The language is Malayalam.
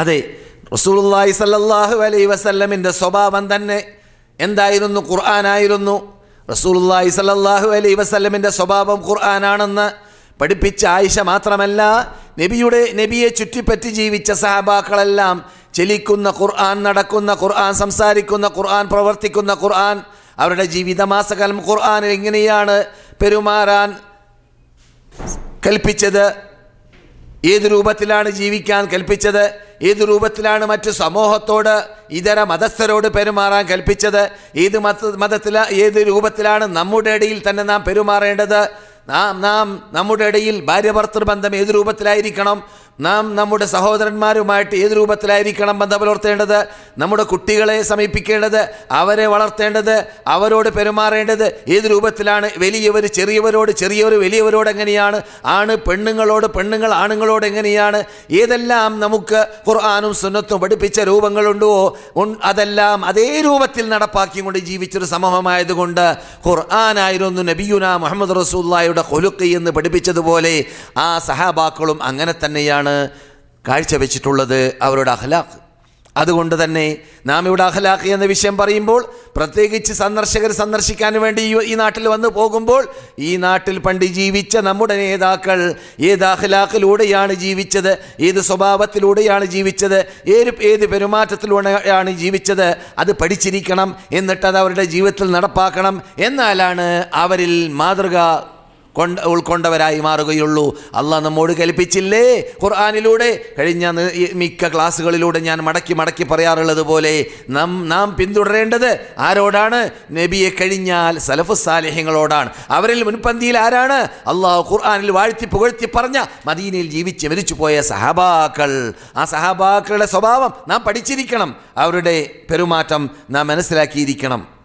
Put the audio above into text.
അതെ റസൂലുള്ളാഹി സല്ലല്ലാഹു അലൈഹി വസല്ലമിന്റെ സ്വഭാവം തന്നെ എന്തായിരുന്നു? ഖുർആനായിരുന്നു. റസൂലുള്ളാഹി സല്ലല്ലാഹു അലൈഹി വസല്ലമിന്റെ സ്വഭാവം ഖുർആനാണെന്ന് പഠിപ്പിച്ച ആയിഷ മാത്രമല്ല നബിയുടെ നബിയെ ചുറ്റിപ്പറ്റി ജീവിച്ച സഹബാക്കളെല്ലാം ചെലിക്കുന്ന ഖുർആൻ നടക്കുന്ന ഖുർആൻ സംസാരിക്കുന്ന ഖുർആൻ പ്രവർത്തിക്കുന്ന ഖുർആൻ അവരുടെ ജീവിതമാസകാലം ഖുർആാനിൽ എങ്ങനെയാണ് പെരുമാറാൻ കൽപ്പിച്ചത്? ഏത് രൂപത്തിലാണ് ജീവിക്കാൻ കൽപ്പിച്ചത്? ഏത് രൂപത്തിലാണ് മറ്റു സമൂഹത്തോട് ഇതര മതസ്ഥരോട് പെരുമാറാൻ കൽപ്പിച്ചത്? ഏത് മത മതത്തിൽ ഏത് രൂപത്തിലാണ് നമ്മുടെ ഇടയിൽ തന്നെ നാം പെരുമാറേണ്ടത്? നാം നാം നമ്മുടെ ഇടയിൽ ഭാര്യ ഭർത്തൃ ബന്ധം ഏത് രൂപത്തിലായിരിക്കണം? നാം നമ്മുടെ സഹോദരന്മാരുമായിട്ട് ഏത് രൂപത്തിലായിരിക്കണം ബന്ധം പുലർത്തേണ്ടത് നമ്മുടെ കുട്ടികളെ സമീപിക്കേണ്ടത്? അവരെ വളർത്തേണ്ടത്? അവരോട് പെരുമാറേണ്ടത്? ഏത് രൂപത്തിലാണ്? വലിയവർ ചെറിയവരോട് ചെറിയവർ വലിയവരോട് എങ്ങനെയാണ്? ആണ് പെണ്ണുങ്ങളോട് പെണ്ണുങ്ങൾ ആണുങ്ങളോട് എങ്ങനെയാണ്? ഏതെല്ലാം നമുക്ക് ഖുർആാനും സുന്നത്തും പഠിപ്പിച്ച രൂപങ്ങളുണ്ടോ? അതെല്ലാം അതേ രൂപത്തിൽ നടപ്പാക്കിക്കൊണ്ട് ജീവിച്ചൊരു സമൂഹമായതുകൊണ്ട് ഖുർആാനായിരുന്നു നബിയുന മുഹമ്മദ് റസൂല്ലായുടെ കൊലുക്കൈ എന്ന് പഠിപ്പിച്ചതുപോലെ ആ സഹാബാക്കളും അങ്ങനെ തന്നെയാണ്. കാഴ്ചവെച്ചിട്ടുള്ളത് അവരുടെ അഖലാഖ്. അതുകൊണ്ട് തന്നെ നാം ഇവിടെ അഖലാഖ് എന്ന വിഷയം പറയുമ്പോൾ പ്രത്യേകിച്ച് സന്ദർശകർ സന്ദർശിക്കാൻ വേണ്ടി ഈ- നാട്ടിൽ വന്നു പോകുമ്പോൾ ഈ നാട്ടിൽ പണ്ട് ജീവിച്ച നമ്മുടെ നേതാക്കൾ ഏത് അഖലാഖിലൂടെയാണ് ജീവിച്ചത് ഏത് സ്വഭാവത്തിലൂടെയാണ് ജീവിച്ചത് ഏത് ഏത് പെരുമാറ്റത്തിലൂടെയാണ് ജീവിച്ചത് അത് പഠിച്ചിരിക്കണം എന്നിട്ട് അത് അവരുടെ ജീവിതത്തിൽ നടപ്പാക്കണം എന്നാലാണ് അവരിൽ മാതൃക കൊണ്ട് ഉൾക്കൊണ്ടവരായി മാറുകയുള്ളൂ. അള്ളാഹ് നമ്മോട് കൽപ്പിച്ചില്ലേ? ഖുർആാനിലൂടെ. കഴിഞ്ഞ മിക്ക ക്ലാസ്സുകളിലൂടെ ഞാൻ മടക്കി മടക്കി പറയാറുള്ളത് പോലെ നാം നാം പിന്തുടരേണ്ടത് ആരോടാണ്? നബിയെ കഴിഞ്ഞാൽ സലഫു സാലിഹ്യങ്ങളോടാണ്. അവരിൽ മുൻപന്തിയിൽ ആരാണ്? അള്ളാഹു ഖുർആാനിൽ വാഴ്ത്തി പുകഴ്ത്തി പറഞ്ഞ മദീനയിൽ ജീവിച്ച് മരിച്ചു പോയ സഹാബാക്കൾ. ആ സഹാബാക്കളുടെ സ്വഭാവം നാം പഠിച്ചിരിക്കണം. അവരുടെ പെരുമാറ്റം നാം മനസ്സിലാക്കിയിരിക്കണം.